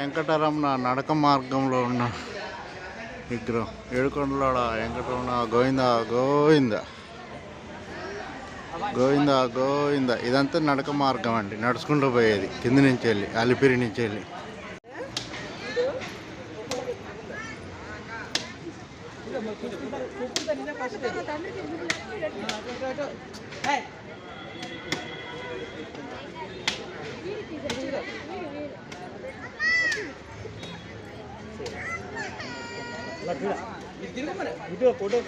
వెంకటరమణ నడక మార్గంలో ఉన్న విగ్రహం. ఏడుకొండలాడ వెంకటరమణ గోవింద గోవింద. గోవింద గోవింద. ఇదంతా నడక మార్గం అండి. నడుచుకుంటూ పోయేది. కింది నుంచి వెళ్ళి అలిపిరి నుంచి వెళ్ళి. Video photo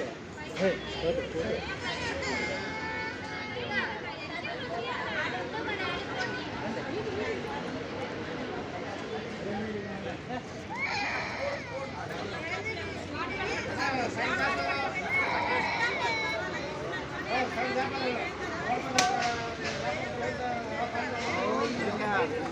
Thank you.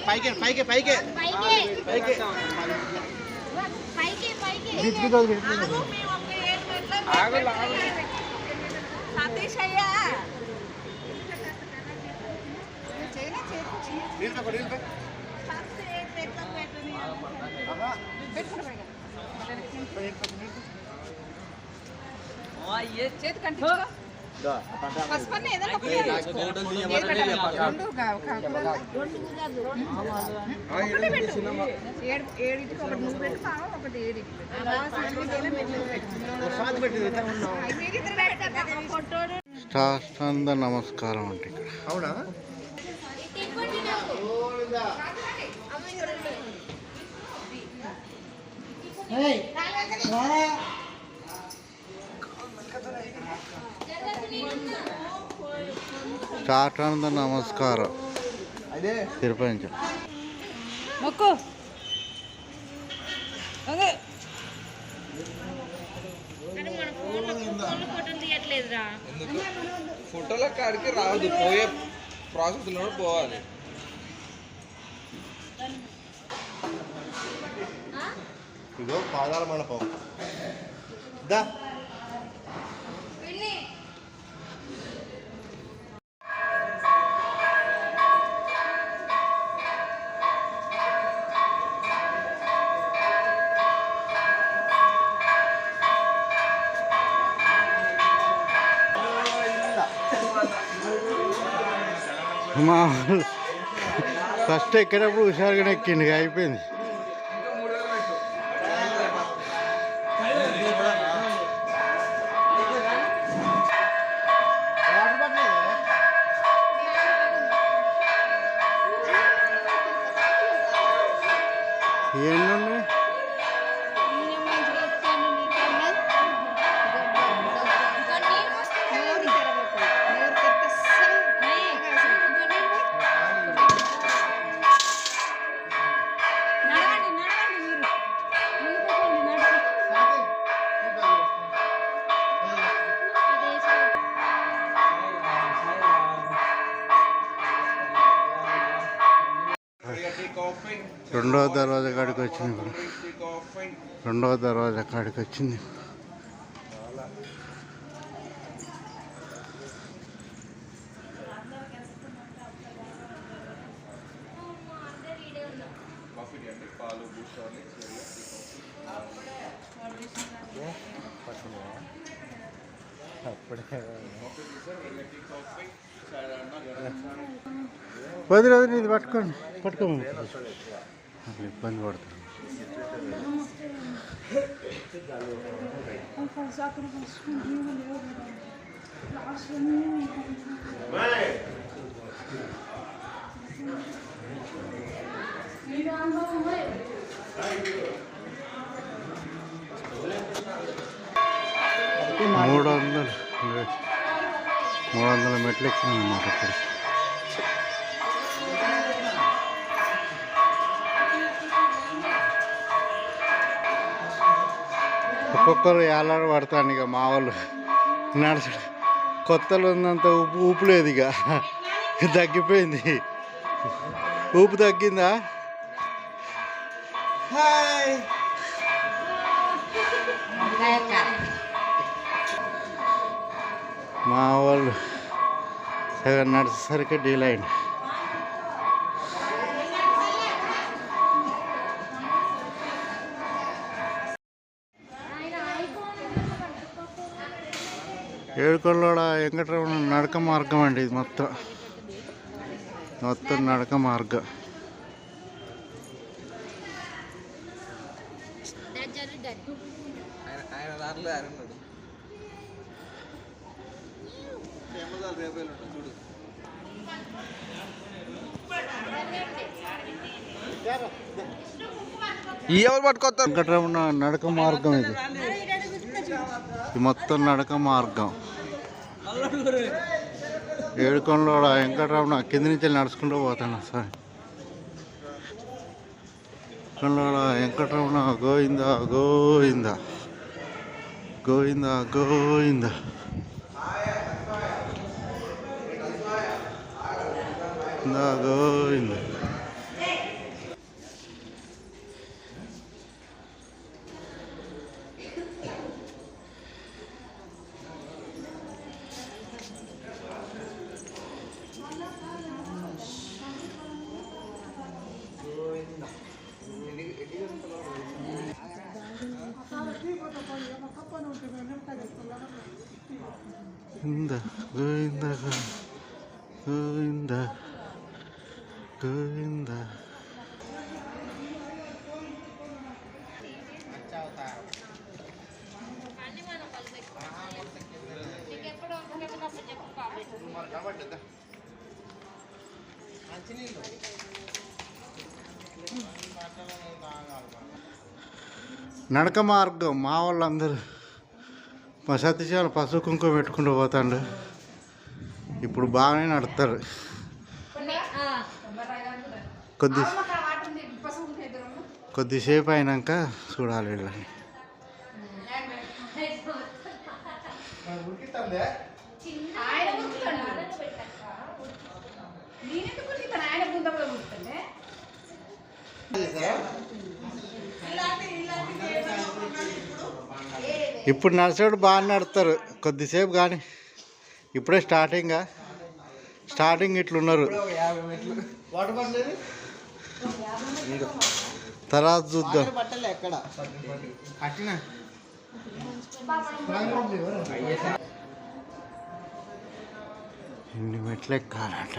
పైకి పైకి పైకి పైకి సతీష్ అయ్యా చేతి కంటించుకో పసుపన్న ఏదైనా ఒకటి వేసుకో. ఏది పెట్టాలి? రెండు కా- కాకుండా ఒకటి పెట్టు. ఏడింటికి ఒకటి నువ్వు పెట్టు. పావ ఒకటి ఏడింటికి సాష్టాంగ నమస్కారం అంటే ఇక్కడ. అవునా? సాష్టాంగ నమస్కారం. అదే. తిరుపతి. మొక్కు. ఫోటోల కాడికి రాదు పోయే ప్రాసెస్లో పోవాలి. ఇదో పాదాల మండపం. దా. మా ఫస్ట్ ఎక్కేటప్పుడు హుషారుగా ఎక్కింది అయిపోయింది. రెండవ దర్వాజా కాడికి వచ్చింది ఇప్పుడు రెండవ దర్వాజా కాడికి వచ్చింది. వదిలి వదిలి ఇది పట్టుకోండి. పట్టుకోండి అట్లా ఇబ్బంది పడుతుంది మూడు వందలు మూడు వందల మెట్లు ఎక్కినాం అన్నమాట ఇక్కడ ఒక్కొక్కరు ఏలాడ పడతాను ఇక మా వాళ్ళు. నడచడం కొత్తలో ఉన్నంత ఊపు ఊపు లేదు ఇక. తగ్గిపోయింది. ఊపు తగ్గిందా? మా వాళ్ళు సగం నడిచేసరికి డీల్ అయింది ఏడుకొల్లోడ వెంకటరమణ నడక మార్గం అండి ఇది మొత్తం. మొత్తం నడక మార్గం. ఎవరు పట్టుకొస్తారు? వెంకటరమణ నడక మార్గం ఇది. ఇది మొత్తం నడక మార్గం. ఏడుకొండలో వెంకటరామణ కింది నుంచి నడుచుకుంటూ పోతాను సార్. ఏడుకొండలో వెంకటరామణ గోయిందా గోయిందా గోయిందా గోయిందా గోయిందా గోయిందా గోవింద నడక మార్గం మా వాళ్ళందరూ మా సతీశాలు పసుపు కుంకుమ పెట్టుకుంటూ పోతాడు ఇప్పుడు బాగానే నడుస్తారు. కొద్ది కొద్దిసేపు అయినాక చూడాలి వీళ్ళని. ఇప్పుడు నడిచేవాడు బాగా నడుస్తారు కొద్దిసేపు కానీ. ఇప్పుడే స్టార్టింగ్ స్టార్టింగ్ ఇట్లున్నారు యాభై మెట్లు వాటర్ పట్టలేదు తర్వాత చూద్దాం. ఎన్ని మెట్లు ఎక్కాలట?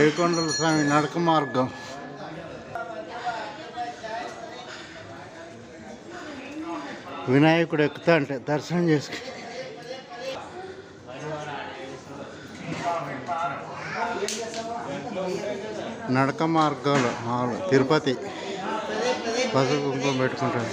ఏడుకొండల స్వామి నడక మార్గం. వినాయకుడు ఎక్కుతా అంటే దర్శనం చేసుకు నడక మార్గాలు మామూలు తిరుపతి. పసుపు కుంకుమ పెట్టుకుంటాను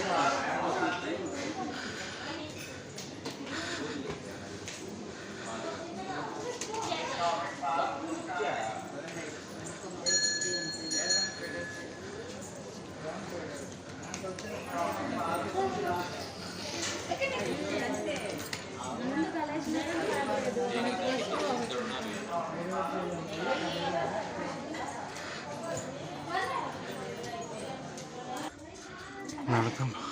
拿来干嘛？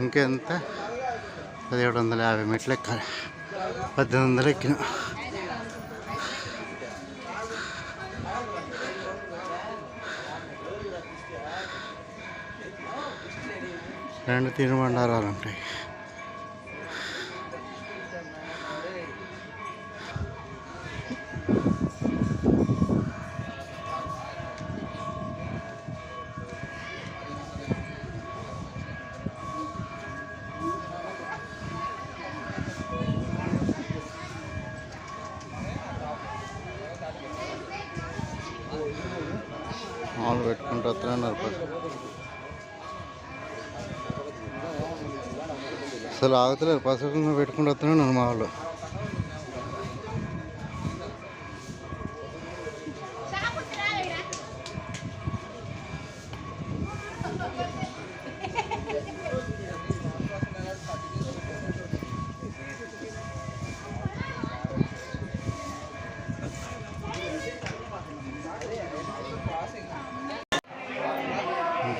ఇంకెంత పదిహేడు వందల యాభై మెట్లు ఎక్కాలి పద్దెనిమిది వందలు ఎక్కిన రెండు తినుబండారాలు ఉంటాయి ఉన్నారు అసలు ఆగుతలేరు పసుపు పెట్టుకుంటూ వస్తున్నాను మా వాళ్ళు.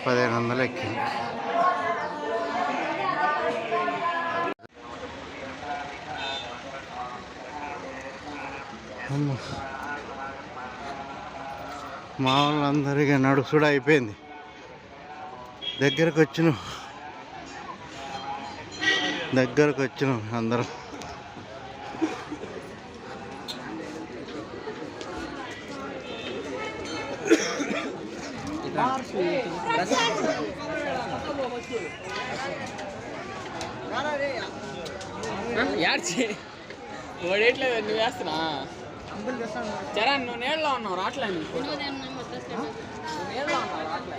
పదిహేను వందలు ఎక్కింది మా వాళ్ళందరికీ నడుసుడు అయిపోయింది. దగ్గరకు వచ్చినాం దగ్గరకు వచ్చినాం అందరం. యాడ్చి ఓడేట్లేదు నువ్వు వేస్తున్నా? చరణ్ నువ్వు నీళ్ళలో ఉన్నావు రావట్లే నువ్వు నీళ్ళలో ఉన్నావు రావట్లే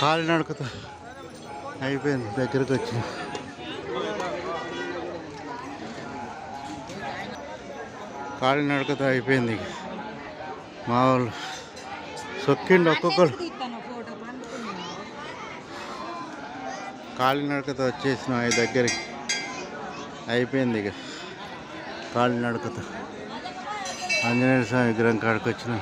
కాలి అయిపోయింది దగ్గరకు వచ్చి కాలి అయిపోయింది మా వాళ్ళు సొక్కిండి ఒక్కొక్కరు. కాలినడకతో వచ్చేసిన ఈ దగ్గరికి. అయిపోయింది ఇక. కాలినడకతో ఆంజనేయ స్వామి విగ్రహం కాడికి వచ్చిన.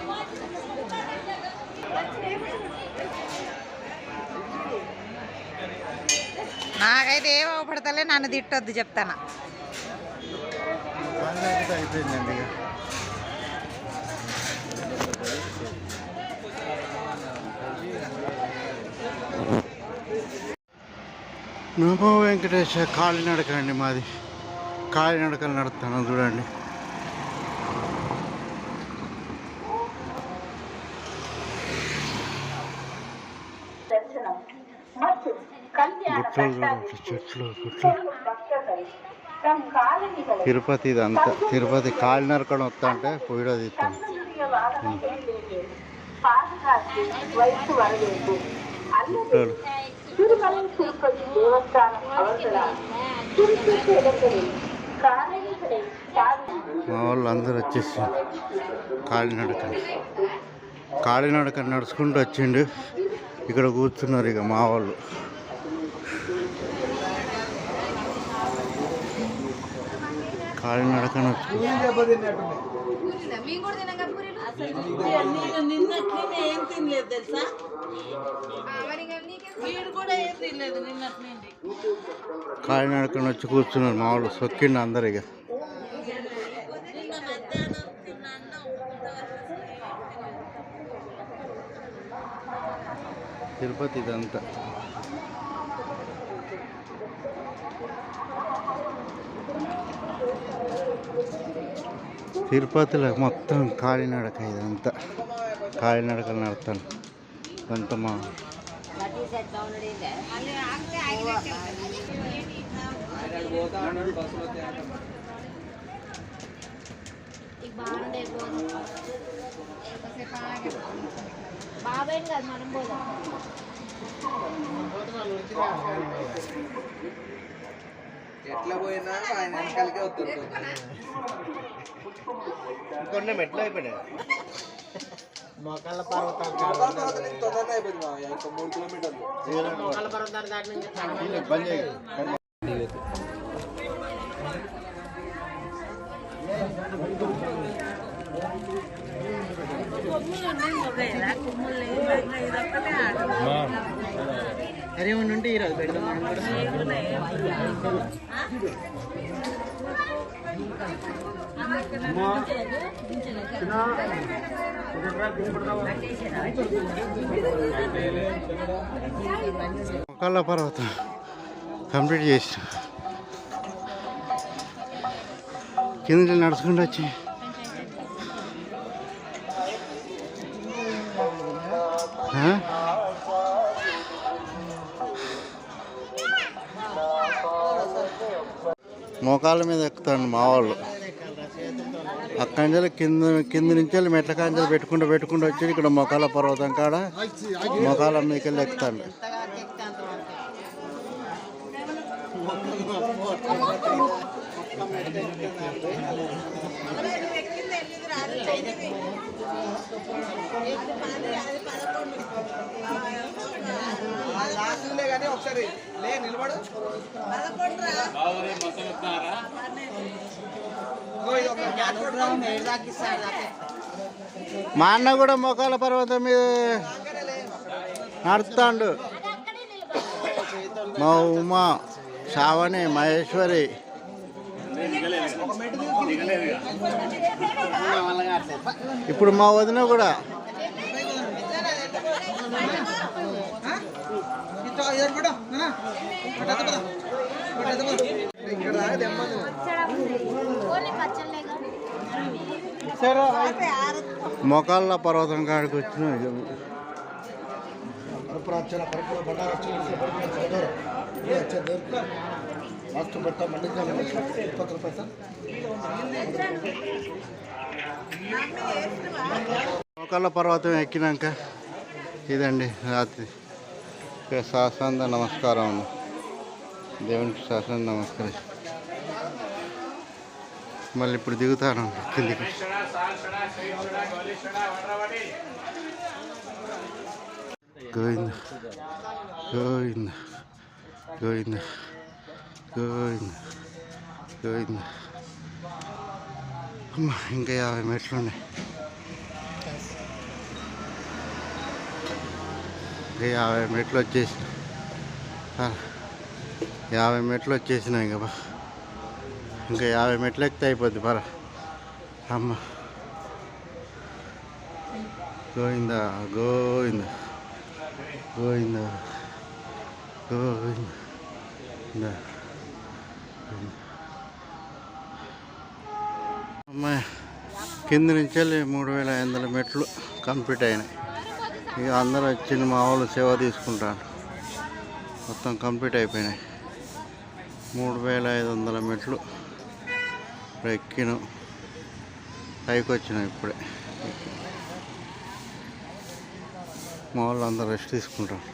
నాకైతే ఏం అవపడతలే నన్ను తిట్టొద్దు చెప్తాను. అయితే అయిపోయిందండి ఇక. నమో వెంకటేశ కాలినడక అండి మాది. కాలినడకలు నడుస్తాను చూడండి. చెట్లు చూడండి చెట్లు తిరుపతి ఇదంతా తిరుపతి కాళ్ళు వస్తా అంటే వీడియో తీస్తాం మా వాళ్ళు అందరూ వచ్చేసి కాలినడక కాలినడక నడుచుకుంటూ వచ్చిండు. ఇక్కడ కూర్చున్నారు ఇక మా వాళ్ళు. కాలినడక నడుచుకుంటూ నిన్నట్లనే ఏం తినలేదు తెలుసా వీడు కూడా ఏం తినలేదు నిన్నటి నుండి కాలినడకన వచ్చి కూర్చున్నారు మా వాళ్ళు సొక్కిండు అందరు ఇక. తిరుపతి ఇదంతా. తిరుపతిలో మొత్తం కాలినడక ఇదంతా కాలినడకలు నడతాను ఇదంతా మా ఆయన పోతా అన్నాడు బస్సులో వస్తే అన్నాడు. బాబాయ్ కాదు మనం పోదాం ఎట్లా పోయినా ఆయన వెనకాలకే వస్తుంది ఇంకొన్ని మెట్లు అయిపోయినాయి తొందరగా అయిపోయింది ఇంకా మూడు కిలోమీటర్లు. అరే ఉండి ఈరోజు పెడదాం. మొక్కల పర్వతం కంప్లీట్ చేసి కింద నుంచి నడుచుకుంటూ వచ్చి మోకాళ్ళ మోకాల మీద ఎక్కుతాను మా వాళ్ళు. అక్కడి నుంచి కింద కింద నుంచి వెళ్ళి మెట్ల కాంచెలు పెట్టుకుంటూ పెట్టుకుంటూ వచ్చి ఇక్కడ మొకాల పర్వతం కాడ మొకాల మీకెళ్ళి వెళ్ళి మా అన్న కూడా మొకాల పర్వతం మీద నడుస్తాడు. మా ఉమా శ్రావణి మహేశ్వరి. ఇప్పుడు మా వదిన కూడా. ఇట్లా మొకాళ్ళ పర్వతం కాడికి వచ్చిన మొకాళ్ళ పర్వతం ఎక్కినాక ఇదండి రాత్రి. ఇక్కడ శాసంద నమస్కారం దేవునికి శాసనం నమస్కారం మళ్ళీ ఇప్పుడు దిగుతాను కిందికి. గోవింద గోవింద గోవింద గోవింద గోవింద. ఇంకా యాభై మెట్లు ఉన్నాయి. ఇంకా యాభై మెట్లు వచ్చేసి యాభై మెట్లు వచ్చేసినాయి ఇంకా ఇంకా యాభై మెట్లు ఎక్కితే అయిపోద్ది పర అమ్మ. గోవింద గోవింద. గోవింద గోవింద. అమ్మాయి కింద నుంచి వెళ్ళి మూడు వేల ఐదు వందల మెట్లు కంప్లీట్ అయినాయి. ఇక అందరూ వచ్చిన మా వాళ్ళు సేవ తీసుకుంటాను మొత్తం కంప్లీట్ అయిపోయినాయి. మూడు వేల ఐదు వందల మెట్లు ఎక్కిన ఎక్కిను పైకి వచ్చినాం ఇప్పుడే. మా వాళ్ళు అందరూ రెస్ట్ తీసుకుంటారు.